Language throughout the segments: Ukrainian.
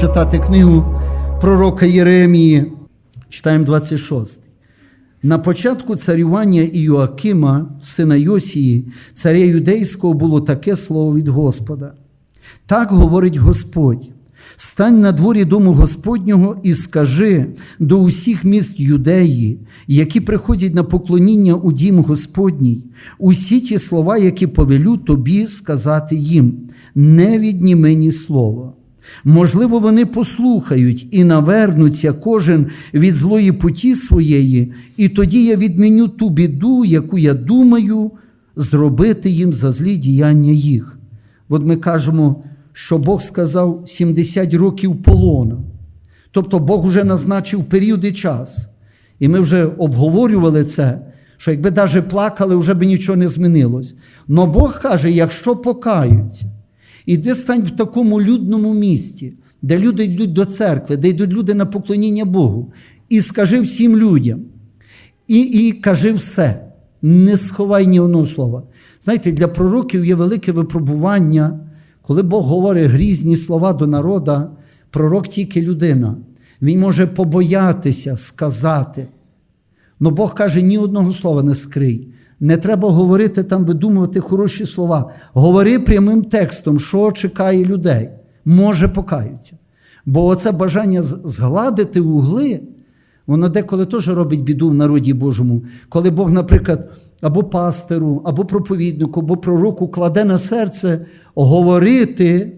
читати книгу пророка Єремії, читаємо 26. На початку царювання Іоакима, сина Йосії, царя юдейського, було таке слово від Господа. Так говорить Господь: стань на дворі дому Господнього і скажи до усіх міст юдеї, які приходять на поклоніння у дім Господній, усі ті слова, які повелю тобі сказати їм, не відніми ні слова. Можливо, вони послухають і навернуться кожен від злої путі своєї, і тоді я відміню ту біду, яку я думаю зробити їм за злі діяння їх. От ми кажемо, що Бог сказав 70 років полона. Тобто Бог вже назначив період і час. І ми вже обговорювали це, що якби навіть плакали, вже б нічого не змінилось. Но Бог каже, якщо покаються, іди стань в такому людному місті, де люди йдуть до церкви, де йдуть люди на поклоніння Богу, і скажи всім людям, і, і кажи все, не сховай ні одного слова. Знаєте, для пророків є велике випробування, коли Бог говорить грізні слова до народа, пророк тільки людина. Він може побоятися сказати. Но Бог каже, ні одного слова не скрий. Не треба говорити там, видумувати хороші слова. Говори прямим текстом, що чекає людей. Може покаються. Бо оце бажання згладити угли, воно деколи теж робить біду в народі Божому. Коли Бог, наприклад, або пастору, або проповіднику, або пророку кладе на серце говорити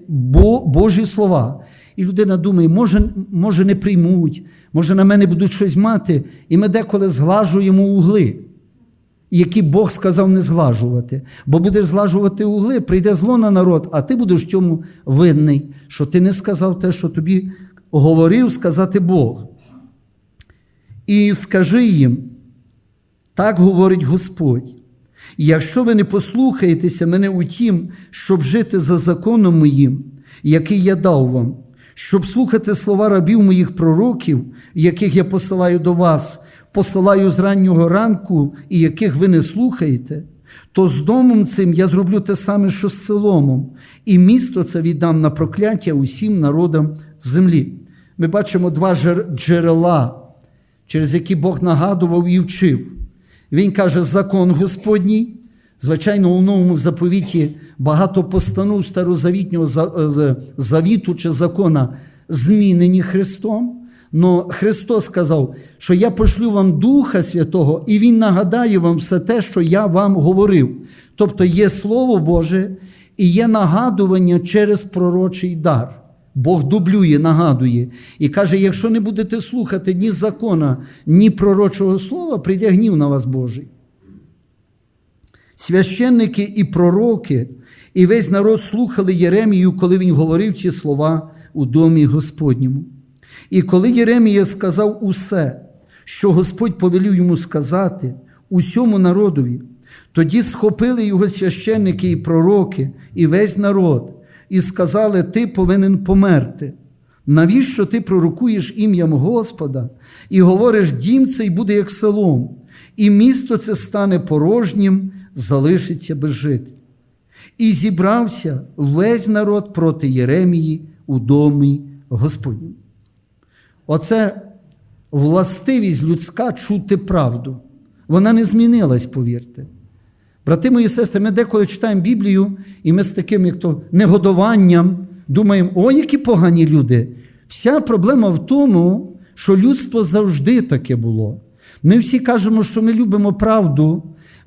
Божі слова. І людина думає, може, може не приймуть, може на мене будуть щось мати, і ми деколи зглажуємо угли, які Бог сказав не зглажувати. Бо будеш зглажувати угли, прийде зло на народ, а ти будеш в цьому винний, що ти не сказав те, що тобі говорив сказати Бог. І скажи їм, так говорить Господь. Якщо ви не послухаєтеся мене у тім, щоб жити за законом моїм, який я дав вам, щоб слухати слова рабів моїх пророків, яких я посилаю до вас, посилаю з раннього ранку, і яких ви не слухаєте, то з домом цим я зроблю те саме, що з селомом, і місто це віддам на прокляття усім народам землі. Ми бачимо два джерела, через які Бог нагадував і вчив. Він каже, закон Господній. Звичайно, у новому заповіті багато постанов старозавітнього завіту чи закона змінені Христом. Но Христос сказав, що я пошлю вам Духа Святого, і Він нагадає вам все те, що я вам говорив. Тобто є Слово Боже і є нагадування через пророчий дар. Бог дублює, нагадує і каже: якщо не будете слухати ні закона, ні пророчого слова, прийде гнів на вас Божий. Священники і пророки, і весь народ слухали Єремію, коли він говорив ці слова у домі Господньому. І коли Єремія сказав усе, що Господь повелів йому сказати, усьому народові, тоді схопили його священники і пророки, і весь народ і сказали: Ти повинен померти. Навіщо ти пророкуєш ім'ям Господа і говориш, дім цей буде як селом, і місто це стане порожнім, залишиться без жителів. І зібрався весь народ проти Єремії у домі Господньому. Оце властивість людська чути правду. Вона не змінилась, повірте. Брати мої сестри, ми деколи читаємо Біблію, і ми з таким, як то негодованням думаємо, о, які погані люди. Вся проблема в тому, що людство завжди таке було. Ми всі кажемо, що ми любимо правду,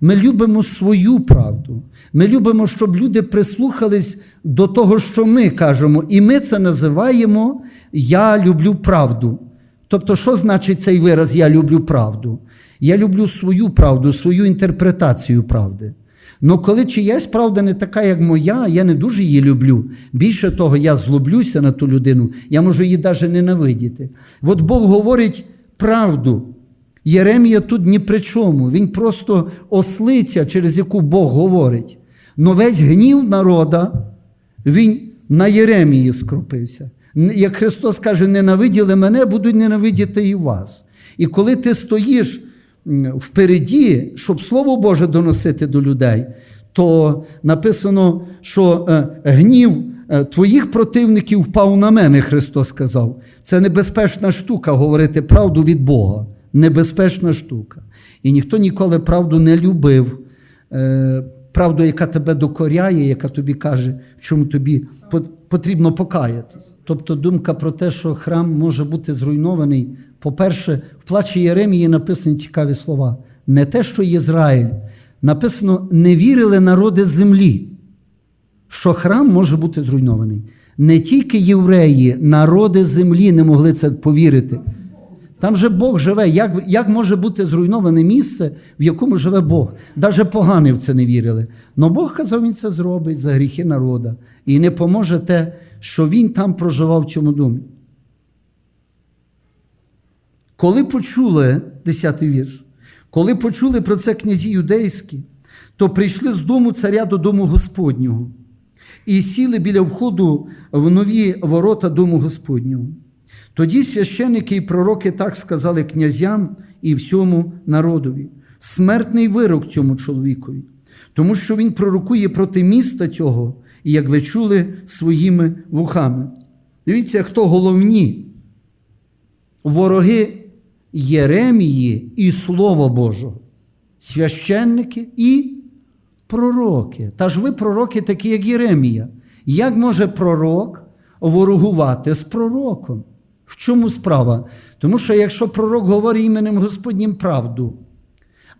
ми любимо свою правду. Ми любимо, щоб люди прислухались до того, що ми кажемо. І ми це називаємо Я люблю правду. Тобто, що значить цей вираз Я люблю правду? Я люблю свою правду, свою інтерпретацію правди. Но коли чиясь правда не така, як моя, я не дуже її люблю. Більше того, я злоблюся на ту людину, я можу її навіть ненавидіти. От Бог говорить правду. Єремія тут ні при чому. Він просто ослиця, через яку Бог говорить. Но весь гнів народа, він на Єремії скропився. Як Христос каже, ненавиділи мене, будуть ненавидіти і вас. І коли ти стоїш впереді, щоб Слово Боже доносити до людей, то написано, що гнів е, твоїх противників впав на мене, Христос сказав. Це небезпечна штука говорити правду від Бога. Небезпечна штука. І ніхто ніколи правду не любив. Е, Правду, яка тебе докоряє, яка тобі каже, в чому тобі потрібно покаятись. Тобто думка про те, що храм може бути зруйнований. По-перше, в плачі Єремії написані цікаві слова. Не те, що Ізраїль. Написано, не вірили народи землі, що храм може бути зруйнований. Не тільки євреї, народи землі не могли це повірити. Там же Бог живе. Як, як може бути зруйноване місце, в якому живе Бог? Навіть погані в це не вірили. Но Бог казав, він це зробить за гріхи народа. І не поможе те, що він там проживав в цьому домі. Коли почули, 10 вірш, коли почули про це князі юдейські, то прийшли з дому царя до дому Господнього і сіли біля входу в нові ворота дому Господнього. Тоді священники і пророки так сказали князям і всьому народові: смертний вирок цьому чоловікові, тому що він пророкує проти міста цього, і як ви чули своїми вухами. Дивіться, хто головні вороги Єремії і Слова Божого, священники і пророки. Та ж ви пророки такі, як Єремія. Як може пророк ворогувати з пророком? В чому справа? Тому що якщо пророк говорить іменем Господнім правду,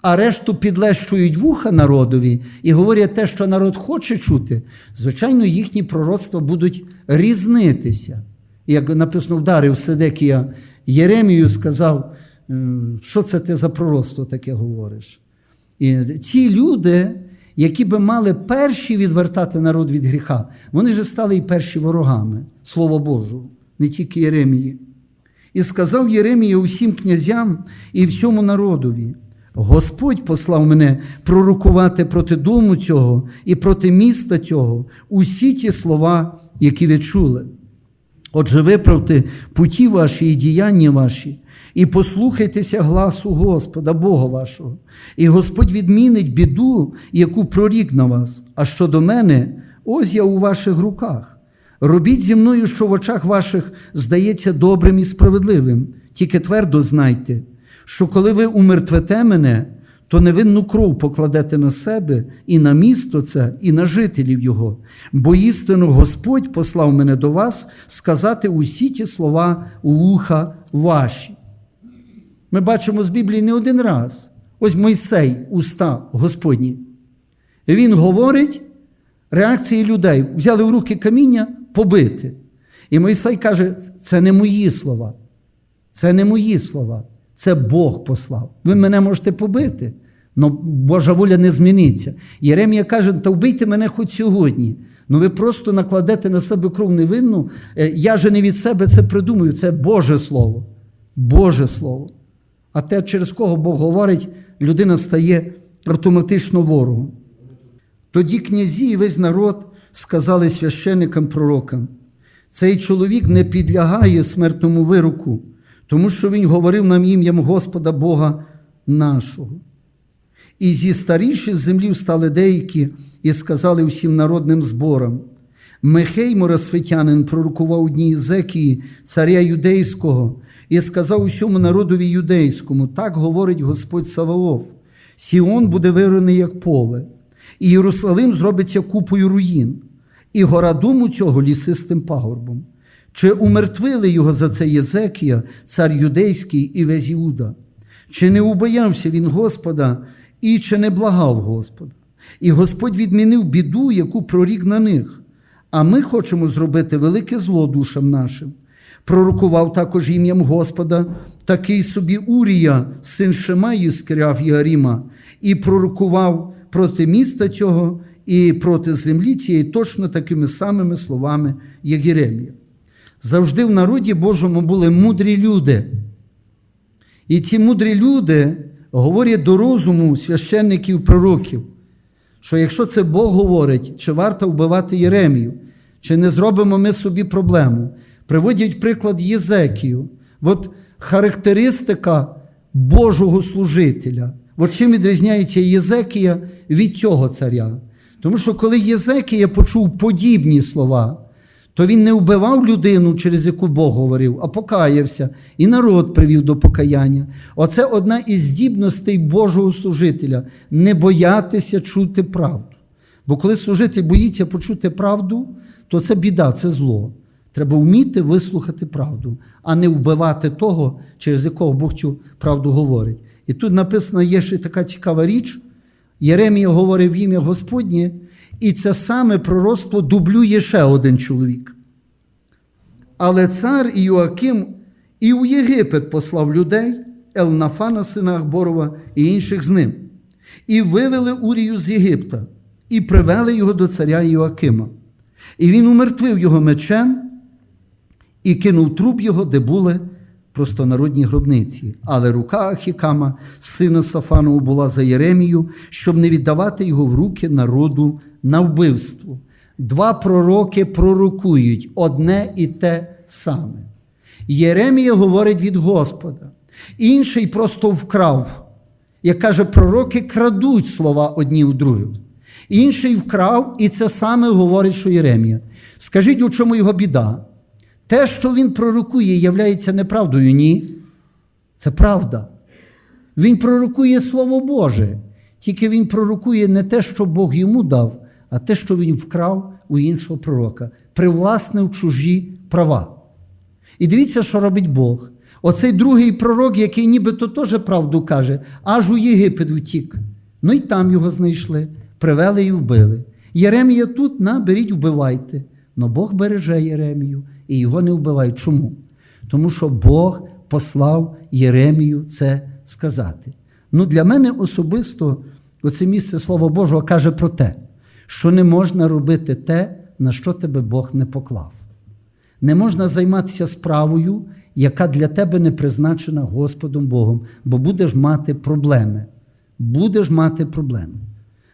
а решту підлещують вуха народові і говорять те, що народ хоче чути, звичайно, їхні пророцтва будуть різнитися. Як написано, вдарив Седекія Єремію, сказав, «Е, що це ти за пророцтво таке говориш? І ці люди, які би мали перші відвертати народ від гріха, вони ж стали і перші ворогами Слова Божого, не тільки Єремії. І сказав Єремія усім князям і всьому народові: Господь послав мене пророкувати проти дому цього і проти міста цього усі ті слова, які ви чули. Отже, виправте путі ваші і діяння ваші, і послухайтеся гласу Господа, Бога вашого. І Господь відмінить біду, яку прорік на вас. А щодо мене, ось я у ваших руках. Робіть зі мною, що в очах ваших здається добрим і справедливим. Тільки твердо знайте, що коли ви умертвете мене, то невинну кров покладете на себе і на місто це, і на жителів його. Бо істину Господь послав мене до вас сказати усі ті слова вуха ваші. Ми бачимо з Біблії не один раз. Ось Мойсей, уста Господні. Він говорить реакції людей. Взяли в руки каміння побити. І Мойсей каже: це не мої слова. Це не мої слова. Це Бог послав. Ви мене можете побити, але Божа воля не зміниться. Єремія каже, та вбийте мене хоч сьогодні. Ну ви просто накладете на себе кров невинну. Е, Я же не від себе це придумую. Це Боже Слово. Боже Слово. А те, через кого Бог говорить, людина стає автоматично ворогом. Тоді князі і весь народ сказали священникам пророкам: цей чоловік не підлягає смертному вироку, тому що він говорив нам ім'ям Господа Бога нашого. І зі старіших землі встали деякі і сказали усім народним зборам. Михей Моросвитянин пророкував одній Ізекії, царя юдейського, і сказав усьому народові юдейському: так говорить Господь Саваоф: Сіон буде вирений, як поле, і Єрусалим зробиться купою руїн, і гора дому цього лісистим пагорбом. Чи умертвили його за це Єзекія, цар юдейський і весь Іуда? Чи не убоявся він Господа, і чи не благав Господа? І Господь відмінив біду, яку прорік на них. А ми хочемо зробити велике зло душам нашим. Пророкував також ім'ям Господа такий собі Урія, син Шемаї з Киряв і пророкував проти міста цього і проти землі цієї точно такими самими словами, як Єремія. Завжди в народі Божому були мудрі люди. І ці мудрі люди говорять до розуму священників пророків, що якщо це Бог говорить, чи варто вбивати Єремію, чи не зробимо ми собі проблему. Приводять приклад Єзекію. От характеристика Божого служителя. От чим відрізняється Єзекія від цього царя? Тому що коли Єзекія почув подібні слова, то він не вбивав людину, через яку Бог говорив, а покаявся, і народ привів до покаяння. Оце одна із здібностей Божого служителя не боятися чути правду. Бо коли служитель боїться почути правду, то це біда, це зло. Треба вміти вислухати правду, а не вбивати того, через якого Бог цю правду говорить. І тут написано є ще така цікава річ. Єремія говорив в ім'я Господнє, і це саме пророцтво дублює ще один чоловік. Але цар Іоаким і у Єгипет послав людей, Елнафана, сина Ахборова і інших з ним, і вивели Урію з Єгипта, і привели його до царя Іоакима. І він умертвив його мечем і кинув труп його, де були простонародні гробниці. Але рука Ахікама, сина Сафанова, була за Єремію, щоб не віддавати його в руки народу на вбивство. Два пророки пророкують одне і те саме. Єремія говорить від Господа, інший просто вкрав. Як каже, пророки крадуть слова одні у других. Інший вкрав, і це саме говорить, що Єремія. Скажіть, у чому його біда? Те, що він пророкує, являється неправдою? Ні. Це правда. Він пророкує Слово Боже. Тільки він пророкує не те, що Бог йому дав, а те, що він вкрав у іншого пророка, привласнив чужі права. І дивіться, що робить Бог. Оцей другий пророк, який нібито теж правду каже, аж у Єгипет втік. Ну і там його знайшли, привели і вбили. Єремія тут, на, беріть, вбивайте. Но Бог береже Єремію і його не вбивають. Чому? Тому що Бог послав Єремію це сказати. Ну, Для мене особисто оце місце Слова Божого каже про те, що не можна робити те, на що тебе Бог не поклав. Не можна займатися справою, яка для тебе не призначена Господом Богом, бо будеш мати проблеми. Будеш мати проблеми.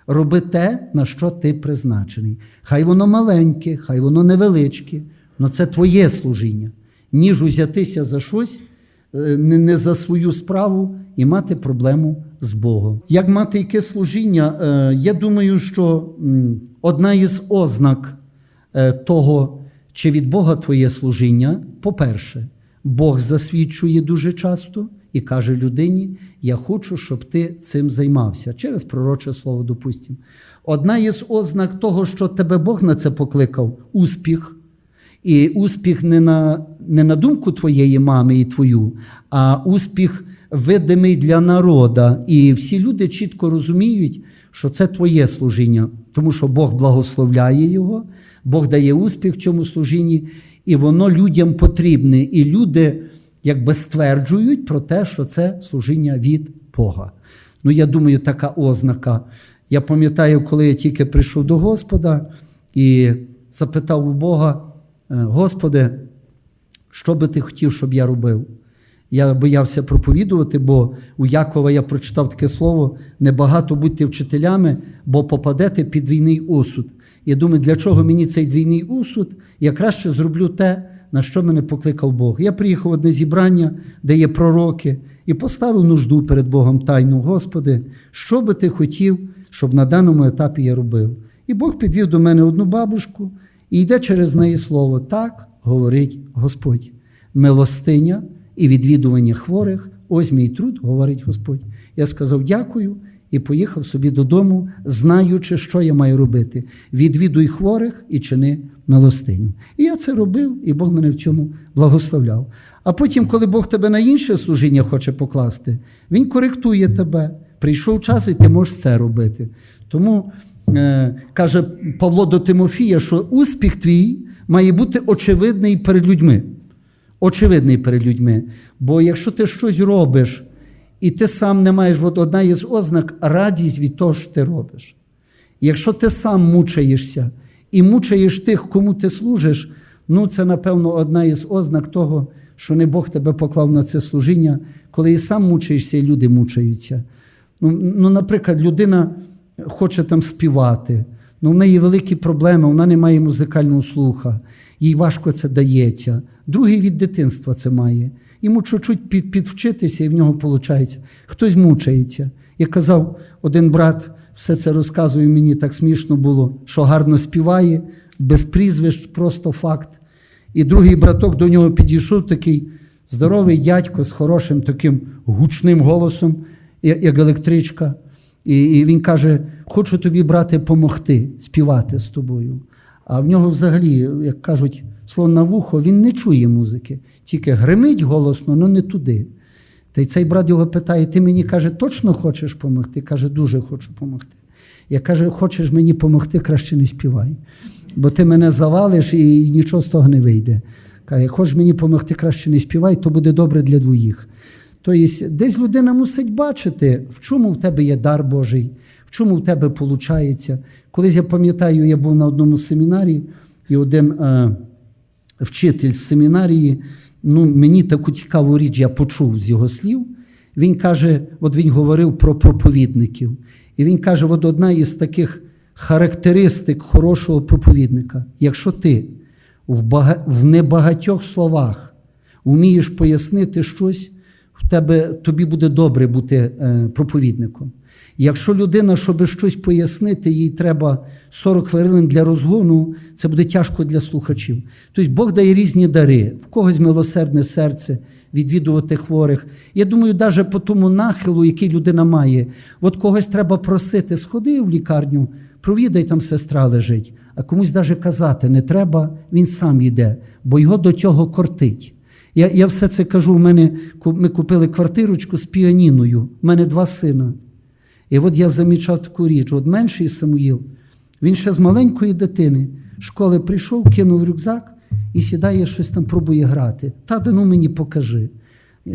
Роби те, на що ти призначений. Хай воно маленьке, хай воно невеличке, але це твоє служіння, ніж узятися за щось, е, не за свою справу і мати проблему з Богом. Як мати яке служіння? Е, Я думаю, що одна із ознак е, того, чи від Бога твоє служіння, по-перше, Бог засвідчує дуже часто і каже людині: Я хочу, щоб ти цим займався через пророче слово, допустимо. Одна із ознак того, що тебе Бог на це покликав успіх. І успіх не на, не на думку твоєї мами і твою, а успіх видимий для народа. І всі люди чітко розуміють, що це твоє служіння, тому що Бог благословляє його, Бог дає успіх в цьому служінні, і воно людям потрібне. І люди якби стверджують про те, що це служіння від Бога. Ну, я думаю, така ознака. Я пам'ятаю, коли я тільки прийшов до Господа і запитав у Бога. Господи, що би ти хотів, щоб я робив? Я боявся проповідувати, бо у Якова я прочитав таке слово: небагато будьте вчителями, бо попадете під двійний осуд. Я думаю, для чого мені цей двійний осуд? Я краще зроблю те, на що мене покликав Бог. Я приїхав в одне зібрання, де є пророки, і поставив нужду перед Богом тайну, Господи, що би ти хотів, щоб на даному етапі я робив? І Бог підвів до мене одну бабушку. І йде через неї слово, так говорить Господь. Милостиня і відвідування хворих, ось мій труд, говорить Господь. Я сказав дякую і поїхав собі додому, знаючи, що я маю робити. Відвідуй хворих і чини милостиню. І я це робив, і Бог мене в цьому благословляв. А потім, коли Бог тебе на інше служіння хоче покласти, Він коректує тебе. Прийшов час, і ти можеш це робити. Тому. Каже Павло до Тимофія, що успіх твій має бути очевидний перед людьми. Очевидний перед людьми. Бо якщо ти щось робиш, і ти сам не маєш, от одна із ознак радість від того, що ти робиш. Якщо ти сам мучаєшся і мучаєш тих, кому ти служиш, ну це, напевно, одна із ознак того, що не Бог тебе поклав на це служіння, коли і сам мучаєшся, і люди мучаються. Ну, ну Наприклад, людина хоче там співати. Ну, в неї великі проблеми, вона не має музикального слуха, їй важко це дається. Другий від дитинства це має. Йому чуть-чуть під, підвчитися, і в нього виходить. Хтось мучається. Я казав, один брат все це розказує, мені так смішно було, що гарно співає, без прізвищ, просто факт. І другий браток до нього підійшов такий здоровий дядько з хорошим таким гучним голосом, як електричка. І, і він каже: Хочу тобі, брате, помогти співати з тобою. А в нього взагалі, як кажуть, слон на вухо, він не чує музики, тільки гримить голосно, але не туди. Та й цей брат його питає: ти мені каже, точно хочеш допомогти? Каже, дуже хочу допомогти. Я каже, хочеш мені допомогти, краще не співай. Бо ти мене завалиш і нічого з того не вийде. Каже, хочеш мені допомогти, краще не співай, то буде добре для двоїх. Тобто, десь людина мусить бачити, в чому в тебе є дар Божий, в чому в тебе виходить. Колись я пам'ятаю, я був на одному семінарі, і один е, вчитель з семінарії, ну, мені таку цікаву річ я почув з його слів. Він каже: от він говорив про проповідників. І він каже: от одна із таких характеристик хорошого проповідника, якщо ти в, бага... в небагатьох словах вмієш пояснити щось, в тебе, тобі буде добре бути е, Якщо людина, щоб щось пояснити, їй треба 40 хвилин для розгону, це буде тяжко для слухачів. Тобто Бог дає різні дари, в когось милосердне серце, відвідувати хворих. Я думаю, навіть по тому нахилу, який людина має, от когось треба просити, сходи в лікарню, провідай, там сестра лежить, а комусь навіть казати не треба, він сам йде, бо його до цього кортить. Я я все це кажу, у мене, ми купили квартирочку з піаніною, у мене два сина. І от я замічав таку річ: от менший Самуїл, він ще з маленької дитини школи прийшов, кинув рюкзак і сідає, щось там пробує грати. Тата, ну мені покажи,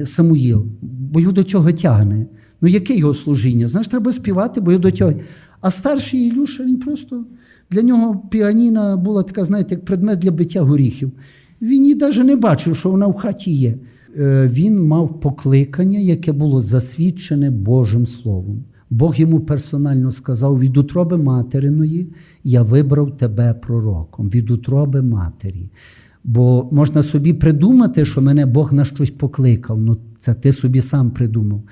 Самуїл, бо його до цього тягне. Ну, яке його служіння? Знаєш, треба співати, бо його до цього. А старший Ілюша, він просто для нього піаніна була така, знаєте, як предмет для биття горіхів. Він і навіть не бачив, що вона в хаті є. Він мав покликання, яке було засвідчене Божим Словом. Бог йому персонально сказав: від утроби материної я вибрав тебе пророком, від утроби матері. Бо можна собі придумати, що мене Бог на щось покликав. Ну, це ти собі сам придумав.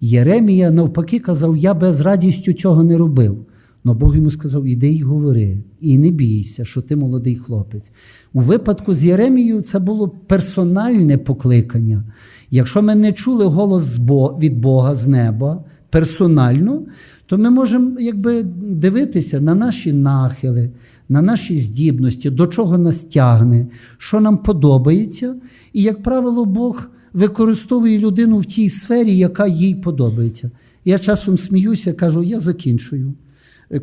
Єремія навпаки казав: я без радістю цього не робив. Но Бог йому сказав: іди й говори, і не бійся, що ти молодий хлопець. У випадку з Єремією це було персональне покликання. Якщо ми не чули голос від Бога з неба персонально, то ми можемо якби, дивитися на наші нахили, на наші здібності, до чого нас тягне, що нам подобається. І, як правило, Бог використовує людину в тій сфері, яка їй подобається. Я часом сміюся, кажу, я закінчую.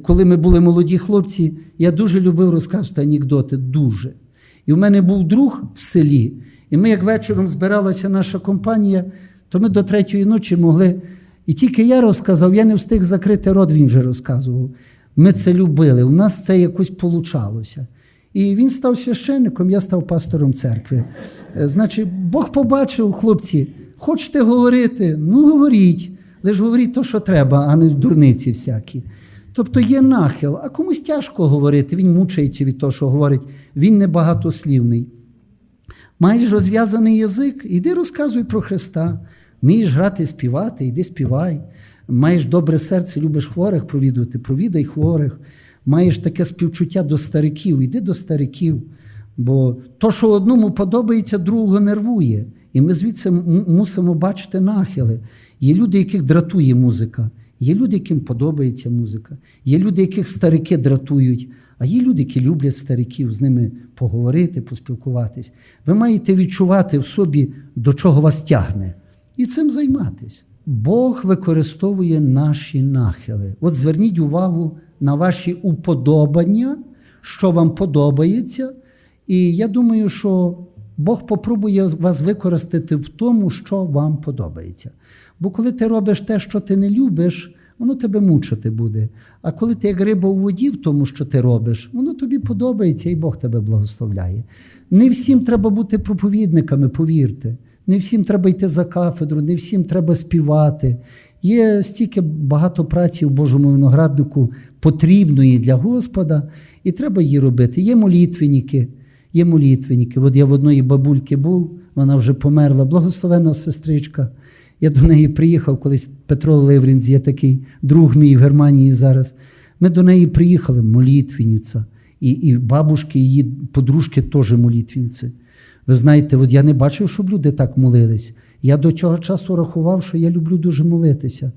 Коли ми були молоді хлопці, я дуже любив розказувати анекдоти, дуже. І в мене був друг в селі, і ми, як вечором збиралася наша компанія, то ми до третьої ночі могли. І тільки я розказав, я не встиг закрити рот, він же розказував. Ми це любили, у нас це якось получалося. І він став священником, я став пастором церкви. Значить, Бог побачив, хлопці, хочете говорити? Ну, говоріть. Лише говоріть то, що треба, а не дурниці всякі. Тобто є нахил, а комусь тяжко говорити, він мучається від того, що говорить, він небагатослівний. Маєш розв'язаний язик, іди розказуй про Христа. Вмієш грати, співати, іди співай. Маєш добре серце, любиш хворих провідувати, провідай хворих. Маєш таке співчуття до стариків, іди до стариків. Бо то, що одному подобається, другого нервує. І ми звідси мусимо бачити нахили. Є люди, яких дратує музика. Є люди, яким подобається музика, є люди, яких старики дратують, а є люди, які люблять стариків, з ними поговорити, поспілкуватись. Ви маєте відчувати в собі, до чого вас тягне, і цим займатися. Бог використовує наші нахили. От зверніть увагу на ваші уподобання, що вам подобається. І я думаю, що Бог попробує вас використати в тому, що вам подобається. Бо коли ти робиш те, що ти не любиш, воно тебе мучити буде. А коли ти як риба у воді в тому, що ти робиш, воно тобі подобається і Бог тебе благословляє. Не всім треба бути проповідниками, повірте. Не всім треба йти за кафедру, не всім треба співати. Є стільки багато праці в Божому винограднику потрібної для Господа, і треба її робити. Є молитвенники, є молитвенники. От я в одної бабульки був, вона вже померла, благословенна сестричка. Я до неї приїхав, колись Петро Леврінц, є такий друг мій в Германії зараз. Ми до неї приїхали, молитвенниця. І, і бабушки, її подружки теж молитвінці. Ви знаєте, от я не бачив, щоб люди так молились. Я до цього часу рахував, що я люблю дуже молитися.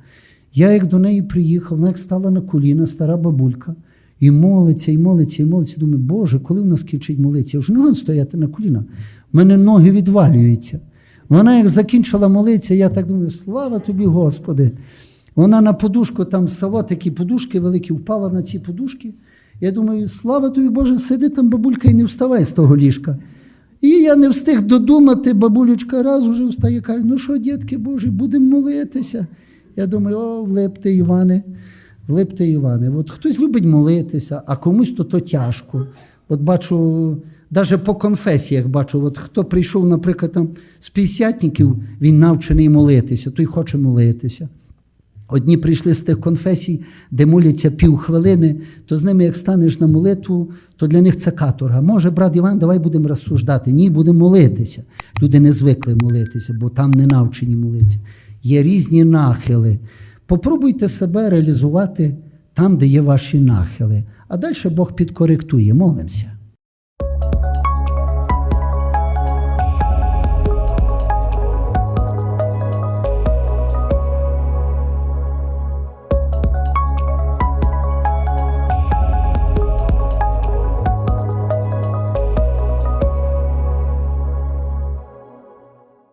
Я як до неї приїхав, вона як стала на коліна, стара бабулька, і молиться, і молиться, і молиться. Думаю, Боже, коли вона скінчить молитися? Я вже не можу стояти на коліна. У мене ноги відвалюються. Вона як закінчила молитися, я так думаю, слава тобі, Господи. Вона на подушку, там село такі подушки великі, впала на ці подушки. Я думаю, слава тобі, Боже, сиди там, бабулька, і не вставай з того ліжка. І я не встиг додумати, бабулечка раз уже встає, каже, ну що, дітки Божі, будемо молитися. Я думаю, о, влипте, Іване, влипте, Іване. От хтось любить молитися, а комусь то, то тяжко. От бачу, навіть по конфесіях бачу, от хто прийшов, наприклад, там з п'ятдесятників, він навчений молитися, той хоче молитися. Одні прийшли з тих конфесій, де моляться півхвилини, то з ними, як станеш на молитву, то для них це каторга. Може, брат Іван, давай будемо розсуждати. Ні, будемо молитися. Люди не звикли молитися, бо там не навчені молитися. Є різні нахили. Попробуйте себе реалізувати там, де є ваші нахили. А далі Бог підкоректує. Молимося.